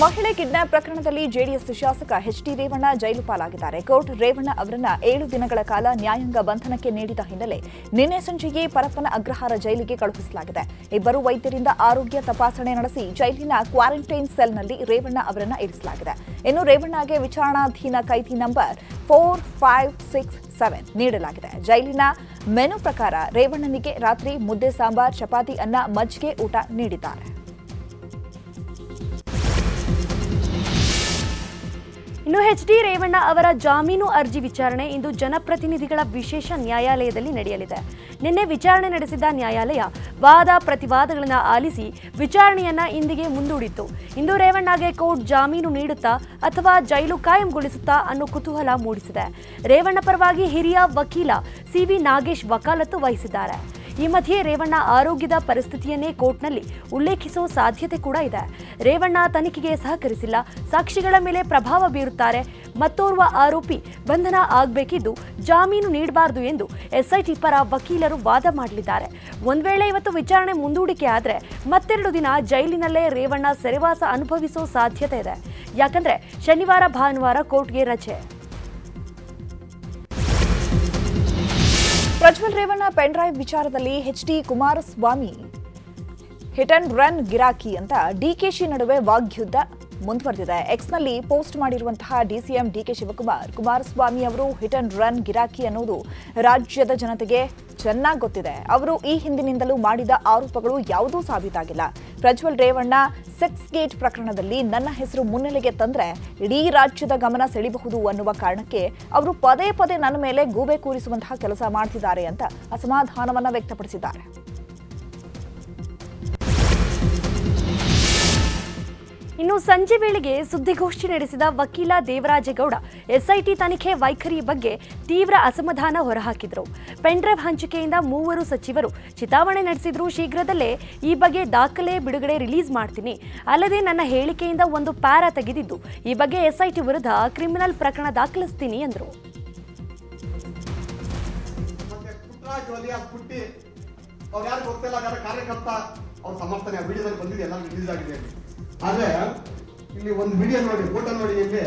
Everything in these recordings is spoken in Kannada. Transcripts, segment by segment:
ಮಹಿಳೆ ಕಿಡ್ನಾಪ್ ಪ್ರಕರಣದಲ್ಲಿ ಜೆಡಿಎಸ್ ಶಾಸಕ ಎಚ್ ಡಿ ರೇವಣ್ಣ ಜೈಲು ಪಾಲಾಗಿದ್ದಾರೆ. ಕೋರ್ಟ್ ರೇವಣ್ಣ ಅವರನ್ನ ಏಳು ದಿನಗಳ ಕಾಲ ನ್ಯಾಯಾಂಗ ಬಂಧನಕ್ಕೆ ನೀಡಿದ ಹಿನ್ನೆಲೆ ನಿನ್ನೆ ಸಂಜೆಯೇ ಪರಪ್ಪನ ಅಗ್ರಹಾರ ಜೈಲಿಗೆ ಕಳುಹಿಸಲಾಗಿದೆ. ಇಬ್ಬರು ವೈದ್ಯರಿಂದ ಆರೋಗ್ಯ ತಪಾಸಣೆ ನಡೆಸಿ ಜೈಲಿನ ಕ್ವಾರಂಟೈನ್ ಸೆಲ್ನಲ್ಲಿ ರೇವಣ್ಣ ಅವರನ್ನ ಇರಿಸಲಾಗಿದೆ. ಇನ್ನು ರೇವಣ್ಣಗೆ ವಿಚಾರಣಾಧೀನ ಕೈದಿ number four five six seven ನೀಡಲಾಗಿದೆ. ಜೈಲಿನ ಮೆನು ಪ್ರಕಾರ ರೇವಣ್ಣನಿಗೆ ರಾತ್ರಿ ಮುದ್ದೆ ಸಾಂಬಾರ್, ಚಪಾತಿ ಅನ್ನ, ಮಜ್ಜಿಗೆ ಊಟ ನೀಡಿದ್ದಾರೆ. ಇನ್ನು ಎಚ್ ಡಿ ರೇವಣ್ಣ ಅವರ ಜಾಮೀನು ಅರ್ಜಿ ವಿಚಾರಣೆ ಇಂದು ಜನಪ್ರತಿನಿಧಿಗಳ ವಿಶೇಷ ನ್ಯಾಯಾಲಯದಲ್ಲಿ ನಡೆಯಲಿದೆ. ನಿನ್ನೆ ವಿಚಾರಣೆ ನಡೆಸಿದ ನ್ಯಾಯಾಲಯ ವಾದ ಪ್ರತಿವಾದಗಳನ್ನು ಆಲಿಸಿ ವಿಚಾರಣೆಯನ್ನ ಇಂದಿಗೆ ಮುಂದೂಡಿತ್ತು. ಇಂದು ರೇವಣ್ಣಗೆ ಕೋರ್ಟ್ ಜಾಮೀನು ನೀಡುತ್ತಾ ಅಥವಾ ಜೈಲು ಕಾಯಂಗೊಳಿಸುತ್ತಾ ಅನ್ನೋ ಕುತೂಹಲ ಮೂಡಿಸಿದೆ. ರೇವಣ್ಣ ಪರವಾಗಿ ಹಿರಿಯ ವಕೀಲ ಸಿವಿ ನಾಗೇಶ್ ವಕಾಲತ್ತು ವಹಿಸಿದ್ದಾರೆ. ಈ ಮಧ್ಯೆ ರೇವಣ್ಣ ಆರೋಗ್ಯದ ಪರಿಸ್ಥಿತಿಯನ್ನೇ ಕೋರ್ಟ್ನಲ್ಲಿ ಉಲ್ಲೇಖಿಸೋ ಸಾಧ್ಯತೆ ಕೂಡ ಇದೆ. ರೇವಣ್ಣ ತನಿಖೆಗೆ ಸಹಕರಿಸಿಲ್ಲ. ಸಾಕ್ಷಿಗಳ ಮೇಲೆ ಪ್ರಭಾವ ಬೀರುತ್ತಾರೆ. ಮತ್ತೋರ್ವ ಆರೋಪಿ ಬಂಧನ ಆಗಬೇಕಿದ್ದು ಜಾಮೀನು ನೀಡಬಾರದು ಎಂದು ಎಸ್ಐಟಿ ಪರ ವಕೀಲರು ವಾದ ಮಾಡಲಿದ್ದಾರೆ. ಒಂದು ವೇಳೆ ಇವತ್ತು ವಿಚಾರಣೆ ಮುಂದೂಡಿಕೆ ಆದರೆ ಮತ್ತೆರಡು ದಿನ ಜೈಲಿನಲ್ಲೇ ರೇವಣ್ಣ ಸೆರೆವಾಸ ಅನುಭವಿಸೋ ಸಾಧ್ಯತೆ ಇದೆ. ಯಾಕಂದ್ರೆ ಶನಿವಾರ ಭಾನುವಾರ ಕೋರ್ಟ್ಗೆ ರಜೆ. ಪ್ರಜ್ವಲ್ ರೇವಣ್ಣ ಪೆನ್ಡ್ರೈವ್ ವಿಚಾರದಲ್ಲಿ H D Kumaraswamy hit and run ಗಿರಾಕಿ ಅಂತ ಡಿಕೆಶಿ ನಡುವೆ ವಾಗ್ಯುದ್ಧ ಮುಂದುವರೆದಿದೆ. ಎಕ್ಸ್ನಲ್ಲಿ ಪೋಸ್ಟ್ ಮಾಡಿರುವಂತಹ ಡಿಸಿಎಂ ಡಿಕೆ ಶಿವಕುಮಾರ್, ಕುಮಾರಸ್ವಾಮಿ ಅವರು ಹಿಟ್ ಅಂಡ್ ರನ್ ಗಿರಾಕಿ ಅನ್ನೋದು ರಾಜ್ಯದ ಜನತೆಗೆ ಚೆನ್ನಾಗಿ ಗೊತ್ತಿದೆ. ಅವರು ಈ ಹಿಂದಿನಿಂದಲೂ ಮಾಡಿದ ಆರೋಪಗಳು ಯಾವುದೂ ಸಾಬೀತಾಗಿಲ್ಲ. ಪ್ರಜ್ವಲ್ ರೇವಣ್ಣ ಸೆಕ್ಸ್ ಗೇಟ್ ಪ್ರಕರಣದಲ್ಲಿ ನನ್ನ ಹೆಸರು ಮುನ್ನೆಲೆಗೆ ತಂದ್ರೆ ಇಡೀ ರಾಜ್ಯದ ಗಮನ ಸೆಳೆಯಬಹುದು ಅನ್ನುವ ಕಾರಣಕ್ಕೆ ಅವರು ಪದೇ ಪದೇ ನನ್ನ ಮೇಲೆ ಗೂಬೆ ಕೂರಿಸುವಂತಹ ಕೆಲಸ ಮಾಡ್ತಿದ್ದಾರೆ ಅಂತ ಅಸಮಾಧಾನವನ್ನ ವ್ಯಕ್ತಪಡಿಸಿದ್ದಾರೆ. ಇನ್ನು ಸಂಜೆ ವೇಳೆಗೆ ಸುದ್ದಿಗೋಷ್ಠಿ ನಡೆಸಿದ ವಕೀಲ ದೇವರಾಜೇಗೌಡ, ಎಸ್ಐಟಿ ತನಿಖೆ ವೈಖರಿ ಬಗ್ಗೆ ತೀವ್ರ ಅಸಮಾಧಾನ ಹೊರಹಾಕಿದರು. ಪೆನ್ಡ್ರೈವ್ ಹಂಚಿಕೆಯಿಂದ ಮೂವರು ಸಚಿವರು ಚಿತಾವಣೆ ನಡೆಸಿದ್ರು. ಶೀಘ್ರದಲ್ಲೇ ಈ ಬಗ್ಗೆ ದಾಖಲೆ ಬಿಡುಗಡೆ ರಿಲೀಸ್ ಮಾಡ್ತೀನಿ. ಅಲ್ಲದೆ ನನ್ನ ಹೇಳಿಕೆಯಿಂದ ಒಂದು ಪ್ಯಾರ ತೆಗೆದಿದ್ದು, ಈ ಬಗ್ಗೆ ಎಸ್ಐಟಿ ವಿರುದ್ಧ ಕ್ರಿಮಿನಲ್ ಪ್ರಕರಣ ದಾಖಲಿಸ್ತೀನಿ ಎಂದರು ಅವ್ರು ಯಾರು ಗೊತ್ತಿಲ್ಲ ಅದರ ಕಾರ್ಯಕರ್ತ, ಅವ್ರ ಸಮರ್ಥನೆ ವಿಡಿಯೋದಲ್ಲಿ ಬಂದಿದೆ ಎಲ್ಲ ರಿಲೀಸ್ ಆಗಿದೆ. ಆದ್ರೆ ಇಲ್ಲಿ ಒಂದು ವಿಡಿಯೋ ನೋಡಿ ಫೋಟೋ ನೋಡಿ ಇಲ್ಲಿ.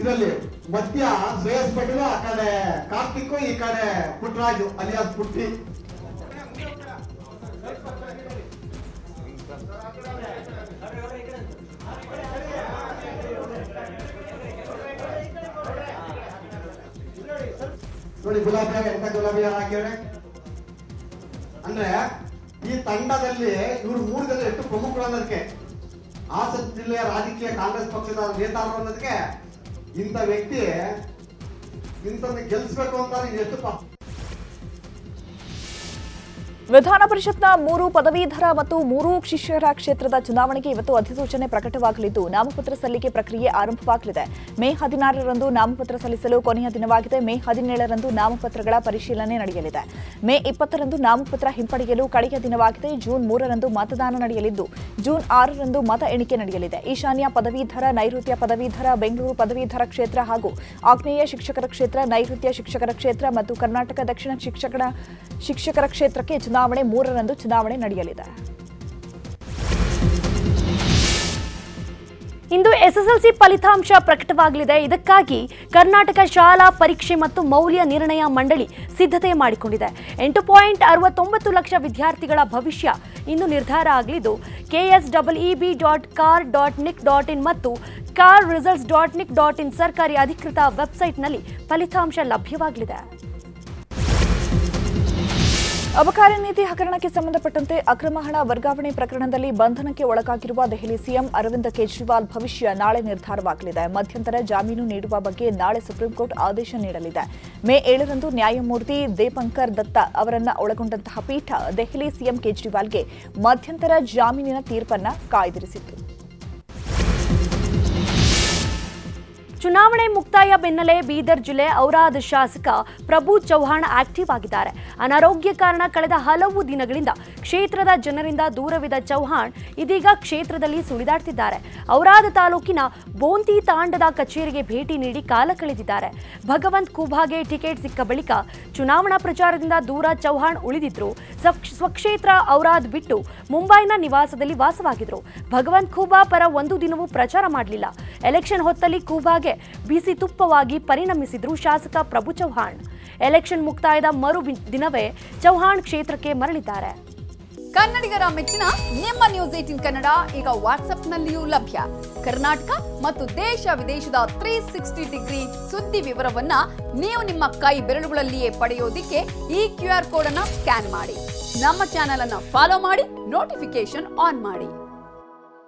ಇದರಲ್ಲಿ ಮಧ್ಯ ಶ್ರೇಯಸ್ ಪಟೇಲ್, ಆ ಕಡೆ ಕಾರ್ತಿಕ್, ಈ ಕಡೆ ಪುಟ್ಟರಾಜು ಅಲಿಯಾಸ್ ಪುಟ್ಟಿ. ನೋಡಿ ಗುಲಾಬಿಯಾಗ ಎಂತ ಗುಲಾಬಿ ಯಾರು ಹಾಕ್ಯಾರೆ ಅಂದ್ರೆ ಈ ತಂಡದಲ್ಲಿ ಇವರು ಮೂರು ಜನ ಎಷ್ಟು ಪ್ರಮುಖರು ಅನ್ನೋದಕ್ಕೆ ಹಾಸನ ಜಿಲ್ಲೆಯ ರಾಜಕೀಯ ಕಾಂಗ್ರೆಸ್ ಪಕ್ಷದ ನೇತಾರರು ಅನ್ನೋದಕ್ಕೆ ಇಂಥ ವ್ಯಕ್ತಿ ಇಂಥದ್ದು ಗೆಲ್ಲಿಸ್ಬೇಕು ಅಂತ ಎಷ್ಟು ವಿಧಾನ ಪರಿಷತ್ನ ಮೂರು ಪದವೀಧರ ಮತ್ತು ಮೂರು ಶಿಷ್ಯರ ಕ್ಷೇತ್ರದ ಚುನಾವಣೆಗೆ ಇವತ್ತು ಅಧಿಸೂಚನೆ ಪ್ರಕಟವಾಗಲಿದ್ದು, ನಾಮಪತ್ರ ಸಲ್ಲಿಕೆ ಪ್ರಕ್ರಿಯೆ ಆರಂಭವಾಗಲಿದೆ. ಮೇ ಹದಿನಾರರಂದು ನಾಮಪತ್ರ ಸಲ್ಲಿಸಲು ಕೊನೆಯ ದಿನವಾಗಿದೆ. ಮೇ ಹದಿನೇಳರಂದು ನಾಮಪತ್ರಗಳ ಪರಿಶೀಲನೆ ನಡೆಯಲಿದೆ. ಮೇ ಇಪ್ಪತ್ತರಂದು ನಾಮಪತ್ರ ಹಿಂಪಡೆಯಲು ಕಡೆಯ ದಿನವಾಗಿದೆ. ಜೂನ್ ಮೂರರಂದು ಮತದಾನ ನಡೆಯಲಿದ್ದು, ಜೂನ್ ಆರರಂದು ಮತ ಎಣಿಕೆ ನಡೆಯಲಿದೆ. ಈಶಾನ್ಯ ಪದವೀಧರ, ನೈಋತ್ಯ ಪದವೀಧರ, ಬೆಂಗಳೂರು ಪದವೀಧರ ಕ್ಷೇತ್ರ ಹಾಗೂ ಆಗ್ನೇಯ ಶಿಕ್ಷಕರ ಕ್ಷೇತ್ರ, ನೈಋತ್ಯ ಶಿಕ್ಷಕರ ಕ್ಷೇತ್ರ ಮತ್ತು ಕರ್ನಾಟಕ ದಕ್ಷಿಣ ಶಿಕ್ಷಕರ ಕ್ಷೇತ್ರಕ್ಕೆ ಚುನಾವಣೆ ಮೂರರಂದು ಚುನಾವಣೆ ನಡೆಯಲಿದೆ. ಇಂದು ಎಸ್ಎಸ್ಎಲ್ಸಿ ಫಲಿತಾಂಶ ಪ್ರಕಟವಾಗಲಿದೆ. ಇದಕ್ಕಾಗಿ ಕರ್ನಾಟಕ ಶಾಲಾ ಪರೀಕ್ಷೆ ಮತ್ತು ಮೌಲ್ಯ ನಿರ್ಣಯ ಮಂಡಳಿ ಸಿದ್ಧತೆ ಮಾಡಿಕೊಂಡಿದೆ. ಎಂಟು ಪಾಯಿಂಟ್ ಅರವತ್ತೊಂಬತ್ತು ಲಕ್ಷ ವಿದ್ಯಾರ್ಥಿಗಳ ಭವಿಷ್ಯ ಇಂದು ನಿರ್ಧಾರ ಆಗಲಿದ್ದು KS dot kar dot nic dot in ಮತ್ತು kar results dot nic dot in ಸರ್ಕಾರಿ ಅಧಿಕೃತ ವೆಬ್ಸೈಟ್ನಲ್ಲಿ ಫಲಿತಾಂಶ ಲಭ್ಯವಾಗಲಿದೆ. ಅಬಕಾರಿ ನೀತಿ ಹಗರಣಕ್ಕೆ ಸಂಬಂಧಪಟ್ಟಂತೆ ಅಕ್ರಮ ಹಣ ವರ್ಗಾವಣೆ ಪ್ರಕರಣದಲ್ಲಿ ಬಂಧನಕ್ಕೆ ಒಳಗಾಗಿರುವ ದೆಹಲಿ ಸಿಎಂ ಅರವಿಂದ್ ಕೇಜ್ರಿವಾಲ್ ಭವಿಷ್ಯ ನಾಳೆ ನಿರ್ಧಾರವಾಗಲಿದೆ. ಮಧ್ಯಂತರ ಜಾಮೀನು ನೀಡುವ ಬಗ್ಗೆ ನಾಳೆ ಸುಪ್ರೀಂಕೋರ್ಟ್ ಆದೇಶ ನೀಡಲಿದೆ. ಮೇ ಏಳರಂದು ನ್ಯಾಯಮೂರ್ತಿ ದೇಪಂಕರ್ ದತ್ತ ಅವರನ್ನ ಒಳಗೊಂಡಂತಹ ಪೀಠ ದೆಹಲಿ ಸಿಎಂ ಕೇಜ್ರಿವಾಲ್ಗೆ ಮಧ್ಯಂತರ ಜಾಮೀನಿನ ತೀರ್ಪನ್ನು ಕಾಯ್ದಿರಿಸಿತ್ತು. ಚುನಾವಣೆ ಮುಕ್ತಾಯ ಬೆನ್ನಲ್ಲೇ ಬೀದರ್ ಜಿಲ್ಲೆ ಔರಾದ್ ಶಾಸಕ ಪ್ರಭು ಚೌಹಾಣ್ ಆಕ್ಟಿವ್ ಆಗಿದ್ದಾರೆ. ಅನಾರೋಗ್ಯ ಕಾರಣ ಕಳೆದ ಹಲವು ದಿನಗಳಿಂದ ಕ್ಷೇತ್ರದ ಜನರಿಂದ ದೂರವಿದ್ದ ಚೌಹಾಣ್ ಇದೀಗ ಕ್ಷೇತ್ರದಲ್ಲಿ ಸುಳಿದಾಡ್ತಿದ್ದಾರೆ. ಔರಾದ್ ತಾಲೂಕಿನ ಬೋಂತಿ ತಾಂಡದ ಕಚೇರಿಗೆ ಭೇಟಿ ನೀಡಿ ಕಾಲ ಕಳೆದಿದ್ದಾರೆ. ಭಗವಂತ್ ಖೂಬಾಗೆ ಟಿಕೆಟ್ ಸಿಕ್ಕ ಬಳಿಕ ಚುನಾವಣಾ ಪ್ರಚಾರದಿಂದ ದೂರ ಚೌಹಾಣ್ ಉಳಿದಿದ್ರು. ಸ್ವಕ್ಷ- ಸ್ವಕ್ಷೇತ್ರ ಔರಾದ್ ಬಿಟ್ಟು ಮುಂಬೈನ ನಿವಾಸದಲ್ಲಿ ವಾಸವಾಗಿದ್ರು. ಭಗವಂತ್ ಖೂಬಾ ಪರ ಒಂದು ದಿನವೂ ಪ್ರಚಾರ ಮಾಡಲಿಲ್ಲ. ಎಲೆಕ್ಷನ್ ಹೊತ್ತಲ್ಲಿ ಖೂಬಾಗೆ ಬಿಸಿ ತುಪ್ಪವಾಗಿ ಪರಿಣಮಿಸಿದ್ರು ಶಾಸಕ ಪ್ರಭು ಚೌಹಾಣ್ ಎಲೆಕ್ಷನ್ ಮುಕ್ತಾಯದ ಮರು ದಿನವೇ ಚೌಹಾಣ್ ಕ್ಷೇತ್ರಕ್ಕೆ ಮರಳಿದ್ದಾರೆ. ಕನ್ನಡಿಗರ ಮೆಚ್ಚಿನ ನಿಮ್ಮ ನ್ಯೂಸ್ ಏಟಿನ್ ಕನ್ನಡ ಈಗ ವಾಟ್ಸ್ಆಪ್ನಲ್ಲಿಯೂ ಲಭ್ಯ. ಕರ್ನಾಟಕ ಮತ್ತು ದೇಶ ವಿದೇಶದ ತ್ರೀ ಸಿಕ್ಸ್ಟಿ ಡಿಗ್ರಿ ಸುದ್ದಿ ವಿವರವನ್ನ ನೀವು ನಿಮ್ಮ ಕೈ ಬೆರಳುಗಳಲ್ಲಿಯೇ ಪಡೆಯೋದಿಕ್ಕೆ ಈ ಕ್ಯೂ ಆರ್ ಕೋಡ್ ಅನ್ನ ಸ್ಕ್ಯಾನ್ ಮಾಡಿ. ನಮ್ಮ ಚಾನೆಲ್ ಅನ್ನ ಫಾಲೋ ಮಾಡಿ ನೋಟಿಫಿಕೇಶನ್ ಆನ್ ಮಾಡಿ.